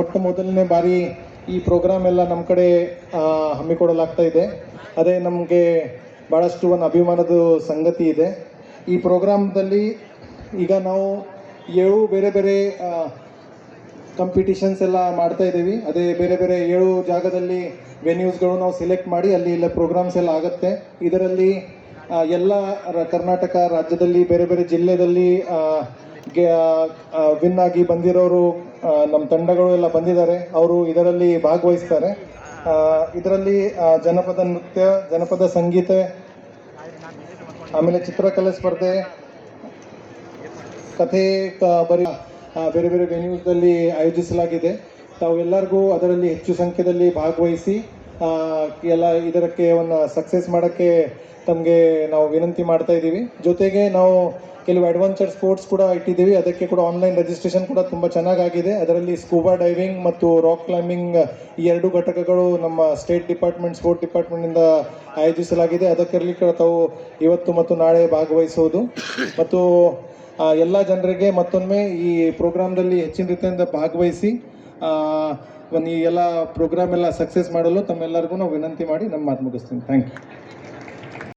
ಮೊಟ್ಟ ಮೊದಲನೇ ಬಾರಿ ಈ ಪ್ರೋಗ್ರಾಮ್ ಎಲ್ಲ ನಮ್ಮ ಕಡೆ ಹಮ್ಮಿಕೊಡಲಾಗ್ತಾ ಇದೆ. ಅದೇ ನಮಗೆ ಭಾಳಷ್ಟು ಒಂದು ಅಭಿಮಾನದ ಸಂಗತಿ ಇದೆ. ಈ ಪ್ರೋಗ್ರಾಮ್ದಲ್ಲಿ ಈಗ ನಾವು ಏಳು ಬೇರೆ ಬೇರೆ ಕಾಂಪಿಟಿಷನ್ಸ್ ಎಲ್ಲ ಮಾಡ್ತಾ ಇದ್ದೀವಿ. ಅದೇ ಬೇರೆ ಬೇರೆ ಏಳು ಜಾಗದಲ್ಲಿ ವೆನ್ಯೂಸ್ಗಳು ನಾವು ಸೆಲೆಕ್ಟ್ ಮಾಡಿ ಅಲ್ಲಿ ಇಲ್ಲ ಪ್ರೋಗ್ರಾಮ್ಸ್ ಎಲ್ಲ ಆಗುತ್ತೆ. ಇದರಲ್ಲಿ ಎಲ್ಲ ಕರ್ನಾಟಕ ರಾಜ್ಯದಲ್ಲಿ, ಬೇರೆ ಬೇರೆ ಜಿಲ್ಲೆಯಲ್ಲಿ ವಿನ್ ಆಗಿ ಬಂದಿರೋರು ನಮ್ಮ ತಂಡಗಳು ಎಲ್ಲ ಬಂದಿದ್ದಾರೆ. ಅವರು ಇದರಲ್ಲಿ ಭಾಗವಹಿಸ್ತಾರೆ. ಇದರಲ್ಲಿ ಜನಪದ ನೃತ್ಯ, ಜನಪದ ಸಂಗೀತ, ಆಮೇಲೆ ಚಿತ್ರಕಲೆ ಸ್ಪರ್ಧೆ, ಕಥೆ ಬರಿ ಬೇರೆ ಬೇರೆ ವೆನ್ಯೂಸ್ದಲ್ಲಿ ಆಯೋಜಿಸಲಾಗಿದೆ. ತಾವು ಎಲ್ಲರಿಗೂ ಅದರಲ್ಲಿ ಹೆಚ್ಚು ಸಂಖ್ಯೆಯಲ್ಲಿ ಭಾಗವಹಿಸಿ ಎಲ್ಲ ಇದಕ್ಕೆ ಒಂದು ಸಕ್ಸಸ್ ಮಾಡೋಕ್ಕೆ ತಮಗೆ ನಾವು ವಿನಂತಿ ಮಾಡ್ತಾ ಇದ್ದೀವಿ. ಜೊತೆಗೆ ನಾವು ಕೆಲವು ಅಡ್ವೆಂಚರ್ ಸ್ಪೋರ್ಟ್ಸ್ ಕೂಡ ಇಟ್ಟಿದ್ದೀವಿ. ಅದಕ್ಕೆ ಕೂಡ ಆನ್ಲೈನ್ ರಿಜಿಸ್ಟ್ರೇಷನ್ ಕೂಡ ತುಂಬ ಚೆನ್ನಾಗಾಗಿದೆ. ಅದರಲ್ಲಿ ಸ್ಕೂಬಾ ಡೈವಿಂಗ್ ಮತ್ತು ರಾಕ್ ಕ್ಲೈಂಬಿಂಗ್ ಈ ಎರಡು ಘಟಕಗಳು ನಮ್ಮ ಸ್ಟೇಟ್ ಡಿಪಾರ್ಟ್ಮೆಂಟ್ ಸ್ಪೋರ್ಟ್ ಡಿಪಾರ್ಟ್ಮೆಂಟಿಂದ ಆಯೋಜಿಸಲಾಗಿದೆ. ಅದಕ್ಕಿರಲಿ ಕೂಡ ತಾವು ಇವತ್ತು ಮತ್ತು ನಾಳೆ ಭಾಗವಹಿಸುವುದು. ಮತ್ತು ಎಲ್ಲ ಜನರಿಗೆ ಮತ್ತೊಮ್ಮೆ ಈ ಪ್ರೋಗ್ರಾಮ್ದಲ್ಲಿ ಹೆಚ್ಚಿನ ರೀತಿಯಿಂದ ಭಾಗವಹಿಸಿ ಒಂದು ಈ ಎಲ್ಲ ಪ್ರೋಗ್ರಾಮ್ ಎಲ್ಲ ಸಕ್ಸಸ್ ಮಾಡಲು ತಮ್ಮೆಲ್ಲರಿಗೂ ನಾವು ವಿನಂತಿ ಮಾಡಿ, ನಮ್ಮ ಮಾತು ಮುಗಿಸ್ತೀನಿ. Thank you